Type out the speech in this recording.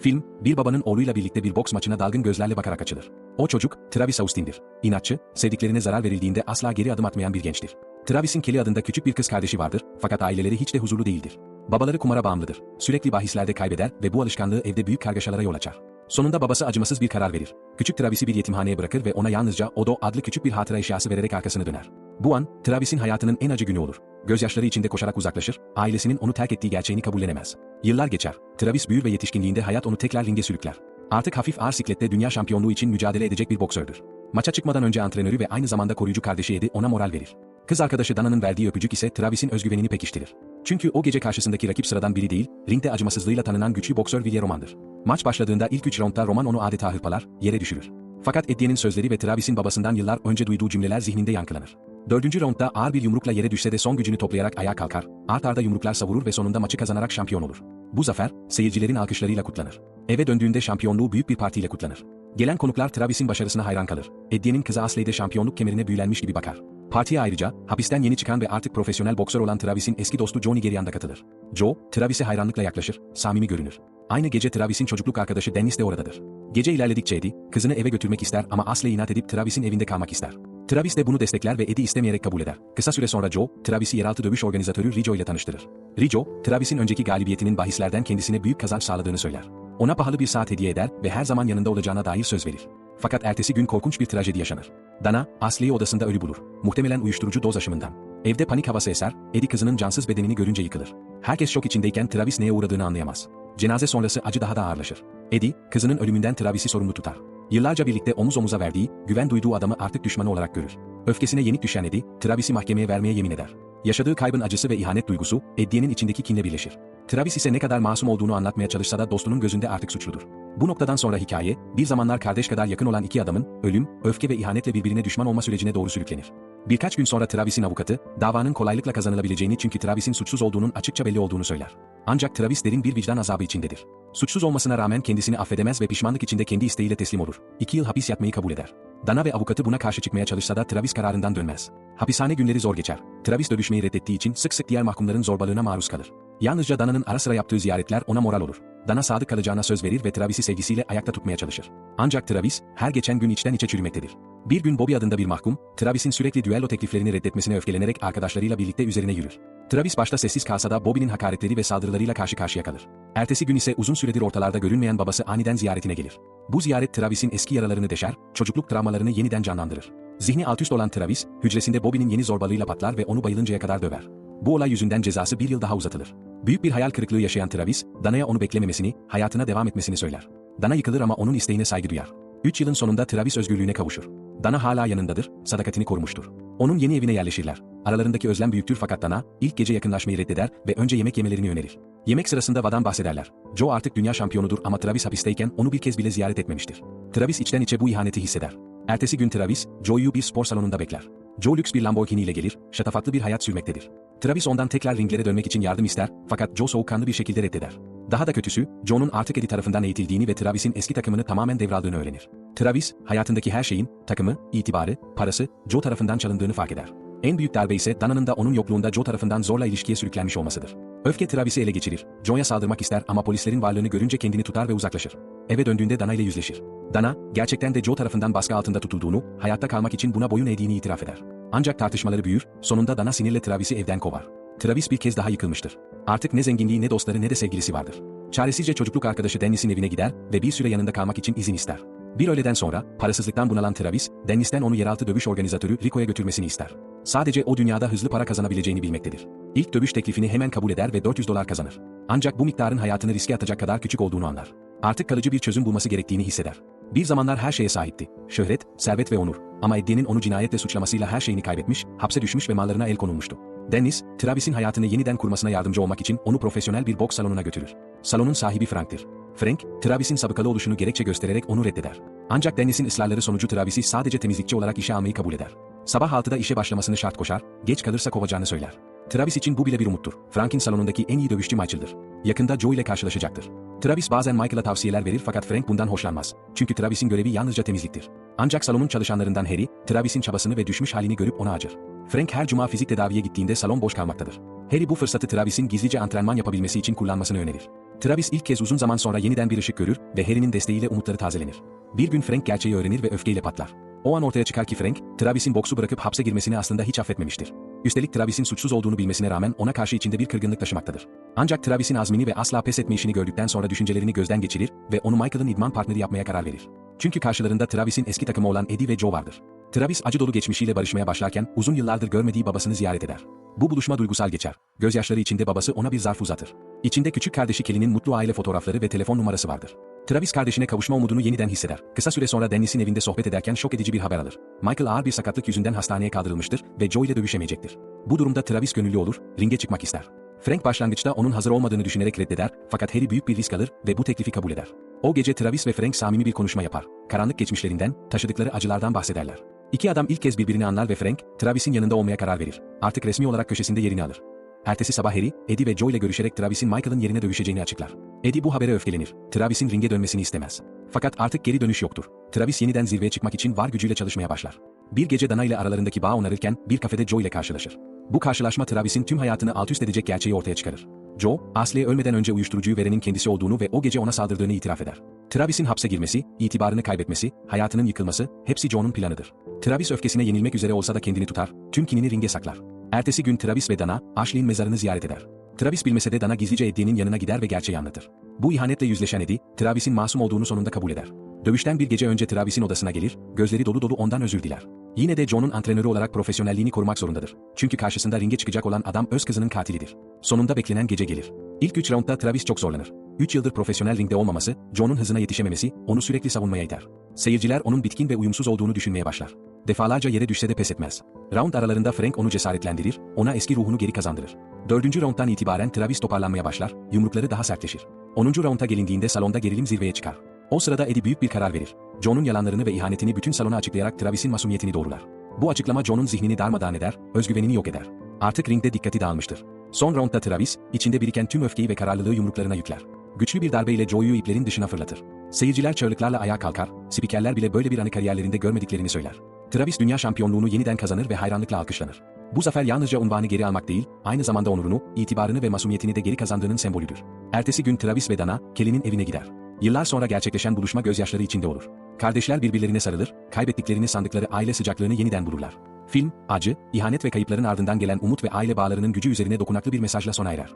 Film, bir babanın oğluyla birlikte bir boks maçına dalgın gözlerle bakarak açılır. O çocuk, Travis Austin'dir. İnatçı, sevdiklerine zarar verildiğinde asla geri adım atmayan bir gençtir. Travis'in Kelly adında küçük bir kız kardeşi vardır, fakat aileleri hiç de huzurlu değildir. Babaları kumara bağımlıdır. Sürekli bahislerde kaybeder ve bu alışkanlığı evde büyük kargaşalara yol açar. Sonunda babası acımasız bir karar verir. Küçük Travis'i bir yetimhaneye bırakır ve ona yalnızca Odo adlı küçük bir hatıra eşyası vererek arkasını döner. Bu an, Travis'in hayatının en acı günü olur. Gözyaşları içinde koşarak uzaklaşır, ailesinin onu terk ettiği gerçeğini kabullenemez. Yıllar geçer, Travis büyür ve yetişkinliğinde hayat onu tekrar ringe sürükler. Artık hafif ağır siklette dünya şampiyonluğu için mücadele edecek bir boksördür. Maça çıkmadan önce antrenörü ve aynı zamanda koruyucu kardeşi Eddie ona moral verir. Kız arkadaşı Dana'nın verdiği öpücük ise Travis'in özgüvenini pekiştirir. Çünkü o gece karşısındaki rakip sıradan biri değil, ringde acımasızlığıyla tanınan güçlü boksör Vilya Roman'dır. Maç başladığında ilk 3 roundda Roman onu adeta hırpalar, yere düşürür. Fakat Eddie'nin sözleri ve Travis'in babasından yıllar önce duyduğu cümleler zihninde yankılanır. Dördüncü roundda ağır bir yumrukla yere düşse de son gücünü toplayarak ayağa kalkar, art arda yumruklar savurur ve sonunda maçı kazanarak şampiyon olur. Bu zafer, seyircilerin alkışlarıyla kutlanır. Eve döndüğünde şampiyonluğu büyük bir partiyle kutlanır. Gelen konuklar Travis'in başarısına hayran kalır. Eddie'nin kızı Ashley de şampiyonluk kemerine büyülenmiş gibi bakar. Partiye ayrıca, hapisten yeni çıkan ve artık profesyonel boksör olan Travis'in eski dostu Johnny Gerian da katılır. Joe, Travis'e hayranlıkla yaklaşır, samimi görünür. Aynı gece Travis'in çocukluk arkadaşı Dennis de oradadır. Gece ilerledikçe Eddie, kızını eve götürmek ister ama Ashley inat edip Travis'in evinde kalmak ister. Travis de bunu destekler ve Eddie istemeyerek kabul eder. Kısa süre sonra Joe, Travis'i yeraltı dövüş organizatörü Rijo ile tanıştırır. Rijo, Travis'in önceki galibiyetinin bahislerden kendisine büyük kazanç sağladığını söyler. Ona pahalı bir saat hediye eder ve her zaman yanında olacağına dair söz verir. Fakat ertesi gün korkunç bir trajedi yaşanır. Dana, Ashley'i odasında ölü bulur. Muhtemelen uyuşturucu doz aşımından. Evde panik havası eser, Eddie kızının cansız bedenini görünce yıkılır. Herkes şok içindeyken Travis neye uğradığını anlayamaz. Cenaze sonrası acı daha da ağırlaşır. Eddie, kızının ölümünden Travis'i sorumlu tutar. Yıllarca birlikte omuz omuza verdiği, güven duyduğu adamı artık düşmanı olarak görür. Öfkesine yenik düşen Eddie, Travis'i mahkemeye vermeye yemin eder. Yaşadığı kaybın acısı ve ihanet duygusu, Eddie'nin içindeki kinle birleşir. Travis ise ne kadar masum olduğunu anlatmaya çalışsa da dostunun gözünde artık suçludur. Bu noktadan sonra hikaye, bir zamanlar kardeş kadar yakın olan iki adamın, ölüm, öfke ve ihanetle birbirine düşman olma sürecine doğru sürüklenir. Birkaç gün sonra Travis'in avukatı, davanın kolaylıkla kazanılabileceğini çünkü Travis'in suçsuz olduğunun açıkça belli olduğunu söyler. Ancak Travis derin bir vicdan azabı içindedir. Suçsuz olmasına rağmen kendisini affedemez ve pişmanlık içinde kendi isteğiyle teslim olur. İki yıl hapis yatmayı kabul eder. Dana ve avukatı buna karşı çıkmaya çalışsa da Travis kararından dönmez. Hapishane günleri zor geçer. Travis dövüşmeyi reddettiği için sık sık diğer mahkumların zorbalığına maruz kalır. Yalnızca Dana'nın ara sıra yaptığı ziyaretler ona moral olur. Dana sadık kalacağına söz verir ve Travis'i sevgisiyle ayakta tutmaya çalışır. Ancak Travis, her geçen gün içten içe çürümektedir. Bir gün Bobby adında bir mahkum, Travis'in sürekli düello tekliflerini reddetmesine öfkelenerek arkadaşlarıyla birlikte üzerine yürür. Travis başta sessiz kalsa Bobby'nin hakaretleri ve saldırılarıyla karşı karşıya kalır. Ertesi gün ise uzun süredir ortalarda görünmeyen babası aniden ziyaretine gelir. Bu ziyaret Travis'in eski yaralarını deşer, çocukluk travmalarını yeniden canlandırır. Zihni altüst olan Travis, hücresinde Bobby'nin yeni zorbalığıyla patlar ve onu bayılıncaya kadar döver. Bu olay yüzünden cezası bir yıl daha uzatılır. Büyük bir hayal kırıklığı yaşayan Travis, Dana'ya onu beklememesini, hayatına devam etmesini söyler. Dana yıkılır ama onun isteğine saygı duyar. 3 yılın sonunda Travis özgürlüğüne kavuşur. Dana hala yanındadır, sadakatini korumuştur. Onun yeni evine yerleşirler. Aralarındaki özlem büyüktür fakat Dana, ilk gece yakınlaşmayı reddeder ve önce yemek yemelerini önerir. Yemek sırasında Vadan bahsederler. Joe artık dünya şampiyonudur ama Travis hapisteyken onu bir kez bile ziyaret etmemiştir. Travis içten içe bu ihaneti hisseder. Ertesi gün Travis, Joe'yu bir spor salonunda bekler. Joe lüks bir Lamborghini ile gelir, şatafatlı bir hayat sürmektedir. Travis ondan tekrar ringlere dönmek için yardım ister, fakat Joe soğukkanlı bir şekilde reddeder. Daha da kötüsü, Joe'nun artık Eddie tarafından eğitildiğini ve Travis'in eski takımını tamamen devraldığını öğrenir. Travis, hayatındaki her şeyin, takımı, itibarı, parası, Joe tarafından çalındığını fark eder. En büyük darbe ise Dana'nın da onun yokluğunda Joe tarafından zorla ilişkiye sürüklenmiş olmasıdır. Öfke Travis'i ele geçirir. Joe'ya saldırmak ister ama polislerin varlığını görünce kendini tutar ve uzaklaşır. Eve döndüğünde Dana ile yüzleşir. Dana, gerçekten de Joe tarafından baskı altında tutulduğunu, hayatta kalmak için buna boyun eğdiğini itiraf eder. Ancak tartışmaları büyür, sonunda Dana sinirle Travis'i evden kovar. Travis bir kez daha yıkılmıştır. Artık ne zenginliği ne dostları ne de sevgilisi vardır. Çaresizce çocukluk arkadaşı Dennis'in evine gider ve bir süre yanında kalmak için izin ister. Bir öğleden sonra, parasızlıktan bunalan Travis, Dennis'ten onu yeraltı dövüş organizatörü Rico'ya götürmesini ister. Sadece o dünyada hızlı para kazanabileceğini bilmektedir. İlk dövüş teklifini hemen kabul eder ve 400 dolar kazanır. Ancak bu miktarın hayatını riske atacak kadar küçük olduğunu anlar. Artık kalıcı bir çözüm bulması gerektiğini hisseder. Bir zamanlar her şeye sahipti. Şöhret, servet ve onur. Ama Eddie'nin onu cinayetle suçlamasıyla her şeyini kaybetmiş, hapse düşmüş ve mallarına el konulmuştu. Dennis, Travis'in hayatını yeniden kurmasına yardımcı olmak için onu profesyonel bir boks salonuna götürür. Salonun sahibi Frank'tir. Frank, Travis'in sabıkalı oluşunu gerekçe göstererek onu reddeder. Ancak Dennis'in ısrarları sonucu Travis'i sadece temizlikçi olarak işe almayı kabul eder. Sabah 6'da işe başlamasını şart koşar, geç kalırsa kovacağını söyler. Travis için bu bile bir umuttur. Frank'in salonundaki en iyi dövüşçü Michael'dır. Yakında Joe ile karşılaşacaktır. Travis bazen Michael'a tavsiyeler verir fakat Frank bundan hoşlanmaz. Çünkü Travis'in görevi yalnızca temizliktir. Ancak salonun çalışanlarından Harry, Travis'in çabasını ve düşmüş halini görüp ona acır. Frank her cuma fizik tedaviye gittiğinde salon boş kalmaktadır. Harry bu fırsatı Travis'in gizlice antrenman yapabilmesi için kullanmasını önerir. Travis ilk kez uzun zaman sonra yeniden bir ışık görür ve Harry'nin desteğiyle umutları tazelenir. Bir gün Frank gerçeği öğrenir ve öfkeyle patlar. O an ortaya çıkar ki Frank, Travis'in boksu bırakıp hapse girmesini aslında hiç affetmemiştir. Üstelik Travis'in suçsuz olduğunu bilmesine rağmen ona karşı içinde bir kırgınlık taşımaktadır. Ancak Travis'in azmini ve asla pes etme işini gördükten sonra düşüncelerini gözden geçirir ve onu Michael'ın idman partneri yapmaya karar verir. Çünkü karşılarında Travis'in eski takımı olan Eddie ve Joe vardır. Travis acı dolu geçmişiyle barışmaya başlarken uzun yıllardır görmediği babasını ziyaret eder. Bu buluşma duygusal geçer. Gözyaşları içinde babası ona bir zarf uzatır. İçinde küçük kardeşi Kelly'nin mutlu aile fotoğrafları ve telefon numarası vardır. Travis kardeşine kavuşma umudunu yeniden hisseder. Kısa süre sonra Dennis'in evinde sohbet ederken şok edici bir haber alır. Michael ağır bir sakatlık yüzünden hastaneye kaldırılmıştır ve Joe ile dövüşemeyecektir. Bu durumda Travis gönüllü olur, ringe çıkmak ister. Frank başlangıçta onun hazır olmadığını düşünerek reddeder fakat Harry büyük bir risk alır ve bu teklifi kabul eder. O gece Travis ve Frank samimi bir konuşma yapar. Karanlık geçmişlerinden, taşıdıkları acılardan bahsederler. İki adam ilk kez birbirini anlar ve Frank, Travis'in yanında olmaya karar verir. Artık resmi olarak köşesinde yerini alır. Ertesi sabah Harry, Eddie ve Joe ile görüşerek Travis'in Michael'ın yerine dövüşeceğini açıklar. Eddie bu habere öfkelenir. Travis'in ringe dönmesini istemez. Fakat artık geri dönüş yoktur. Travis yeniden zirveye çıkmak için var gücüyle çalışmaya başlar. Bir gece Dana ile aralarındaki bağ onarırken bir kafede Joe ile karşılaşır. Bu karşılaşma Travis'in tüm hayatını alt üst edecek gerçeği ortaya çıkarır. Joe, Ashley'e ölmeden önce uyuşturucuyu verenin kendisi olduğunu ve o gece ona saldırdığını itiraf eder. Travis'in hapse girmesi, itibarını kaybetmesi, hayatının yıkılması, hepsi Joe'nun planıdır. Travis öfkesine yenilmek üzere olsa da kendini tutar, tüm kinini ringe saklar. Ertesi gün Travis ve Dana, Ashley'in mezarını ziyaret eder. Travis bilmese de Dana gizlice Eddie'nin yanına gider ve gerçeği anlatır. Bu ihanetle yüzleşen Eddie, Travis'in masum olduğunu sonunda kabul eder. Dövüşten bir gece önce Travis'in odasına gelir, gözleri dolu dolu ondan özür diler. Yine de John'un antrenörü olarak profesyonelliğini korumak zorundadır. Çünkü karşısında ringe çıkacak olan adam öz kızının katilidir. Sonunda beklenen gece gelir. İlk 3 roundda Travis çok zorlanır. 3 yıldır profesyonel ringde olmaması, John'un hızına yetişememesi, onu sürekli savunmaya iter. Seyirciler onun bitkin ve uyumsuz olduğunu düşünmeye başlar. Defalarca yere düşse de pes etmez. Round aralarında Frank onu cesaretlendirir, ona eski ruhunu geri kazandırır. Dördüncü rounddan itibaren Travis toparlanmaya başlar, yumrukları daha sertleşir. 10. rounda gelindiğinde salonda gerilim zirveye çıkar. O sırada Eddie büyük bir karar verir. John'un yalanlarını ve ihanetini bütün salona açıklayarak Travis'in masumiyetini doğrular. Bu açıklama John'un zihnini darmadağın eder, özgüvenini yok eder. Artık ringde dikkati dağılmıştır. Son roundda Travis, içinde biriken tüm öfkeyi ve kararlılığı yumruklarına yükler. Güçlü bir darbeyle Joe'yu iplerin dışına fırlatır. Seyirciler çığlıklarla ayağa kalkar, spikerler bile böyle bir anı kariyerlerinde görmediklerini söyler. Travis dünya şampiyonluğunu yeniden kazanır ve hayranlıkla alkışlanır. Bu zafer yalnızca unvanı geri almak değil, aynı zamanda onurunu, itibarını ve masumiyetini de geri kazandığının sembolüdür. Ertesi gün Travis ve Dana, Kelly'nin evine gider. Yıllar sonra gerçekleşen buluşma gözyaşları içinde olur. Kardeşler birbirlerine sarılır, kaybettiklerini sandıkları aile sıcaklığını yeniden bulurlar. Film, acı, ihanet ve kayıpların ardından gelen umut ve aile bağlarının gücü üzerine dokunaklı bir mesajla sona erer.